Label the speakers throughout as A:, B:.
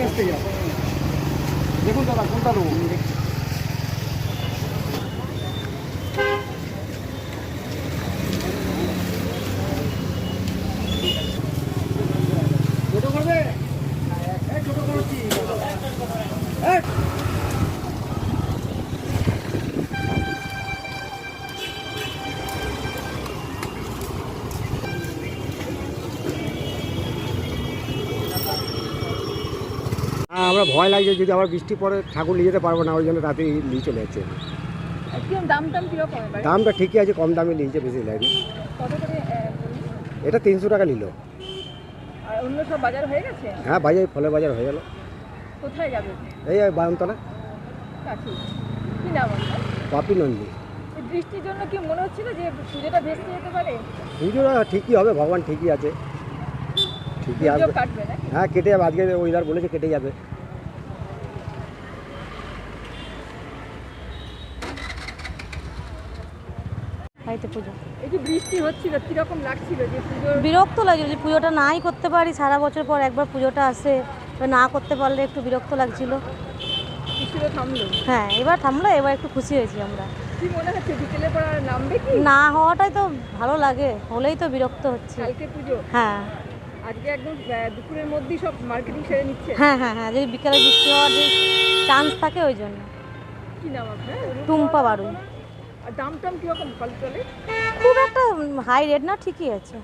A: আস্তে আস্তে যাও। দেখুন দাদা কোনটা নেব? ছোট করবে? ছোট করছি আমরা ভয় লাগছে যদি আবার বৃষ্টি পরে ঠাকুর নিয়ে যেতে পারব না ওই জন্য রাতে নিয়ে চলে যাচ্ছে। দামটা ঠিকই আছে কম দামে নিয়েছে বেশি
B: বলুন?
A: এটা তিনশো টাকা নিল।
B: হয়ে
A: বাজার ফলের বাজার হয়ে গেল।
B: কোথায় যাবে?
A: এই বায়নতলা
B: কাছে কি নাম আপনার?
A: পাপি নন্দী।
B: বৃষ্টির জন্য কি মনে হচ্ছিল যে পুজোটা ভেস্তে যেতে পারে?
A: পুজোটা ঠিকই হবে ভগবান ঠিকই আছে। ঠিকই আসবে। হ্যাঁ কেটে যাবে আজকে ওইদার বলেছে কেটে যাবে।
C: বাড়িতে পুজো।
B: এই যে বৃষ্টি হচ্ছিল কীরকম লাগছিল যে পুজো
C: বিরক্ত লাগছিল যে পুজোটা নাই করতে পারি সারা বছর পর একবার পুজোটা আসে না করতে পারলে একটু বিরক্ত লাগছিল।
B: বৃষ্টিটা থামলো?
C: হ্যাঁ এবার থামলো এবার একটু খুশি হয়েছি আমরা।
B: কি মনে হচ্ছে বিকেলে পর আর নামবে কি?
C: না হওয়াটাই তো ভালো লাগে হলেই তো বিরক্ত হচ্ছে।
B: কালকে পুজো?
C: হ্যাঁ।
B: আজকে একদম দুপুরের মধ্যেই সব মার্কেটিং সেরে নিচ্ছে?
C: হ্যাঁ হ্যাঁ হ্যাঁ যদি বিকেলে বৃষ্টি হওয়ার যে চান্স থাকে ওই জন্য।
B: কি নাম আপনার?
C: টুম্পা বাড়ুই
B: আর দাম টাম কীরকম ফল চলে
C: খুব একটা হাই রেট না ঠিকই আছে।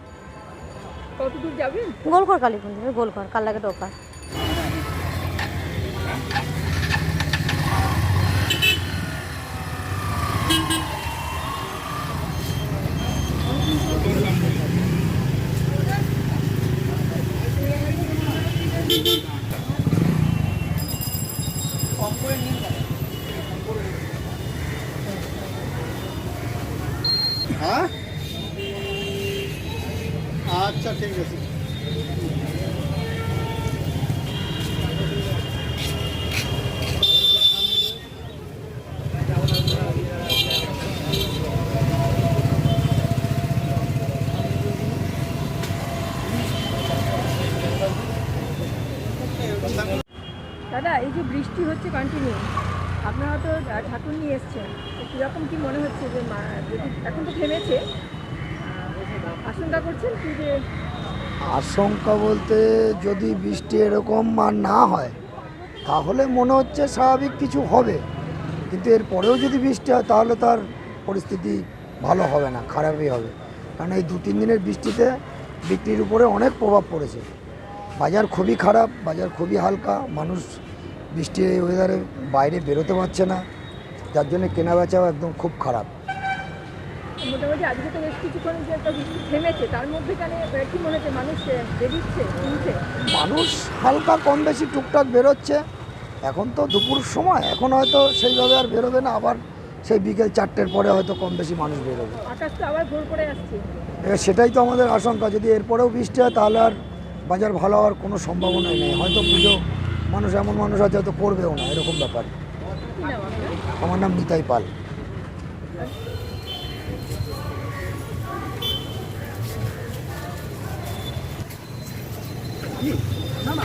B: কত দূর যাবেন
C: গোলঘর কালীপুঞ্জ গোলঘর কাল্লাকে টোকা
D: হ্যাঁ? আচ্ছা ঠিক আছে।
B: দাদা এই যে বৃষ্টি হচ্ছে কন্টিনিউ আপনারা তো ঠাকুর নিয়ে এসছেন। কীরকম কি মনে হচ্ছে যে মা- যদি এখন তো থেমেছে আশঙ্কা করছেন কি যে
E: আশঙ্কা বলতে যদি বৃষ্টি এরকম আর না হয়, তাহলে মনে হচ্ছে স্বাভাবিক কিছু হবে। কিন্তু এর পরেও যদি বৃষ্টি হয়, তাহলে তার পরিস্থিতি ভালো হবে না, খারাপই হবে। কারণ এই দু তিন দিনের বৃষ্টিতে বিক্রির উপরে অনেক প্রভাব পড়েছে। বাজার খুবই খারাপ, বাজার খুবই হালকা, মানুষ বৃষ্টির এই ওয়েদারে বাইরে বেরোতে পারছে না যার জন্য কেনা বেচাও একদম খুব খারাপ।
B: মোটামুটি আজকে তো বেশ কিছুক্ষণ যে একটা বৃষ্টি থেমেছে তার মধ্যে কেন কি মনে হচ্ছে মানুষ বেরিয়েছে কিনছে
E: মানুষ হালকা কম বেশি টুকটাক বেরোচ্ছে এখন তো দুপুর সময় এখন হয়তো সেইভাবে আর বেরোবে না আবার সেই বিকেল চারটের পরে হয়তো কম বেশি মানুষ বেরোবে।
B: আকাশ তো আবার ভোর করে আসছে।
E: এবার সেটাই তো আমাদের আশঙ্কা যদি এরপরেও বৃষ্টি হয় তাহলে আর বাজার ভালো হওয়ার কোনো সম্ভাবনাই নেই হয়তো পুজো মানুষ, এমন মানুষ আছে হয়তো করবেও না, এরকম ব্যাপার। আমার নাম নিতাই পাল।
D: না না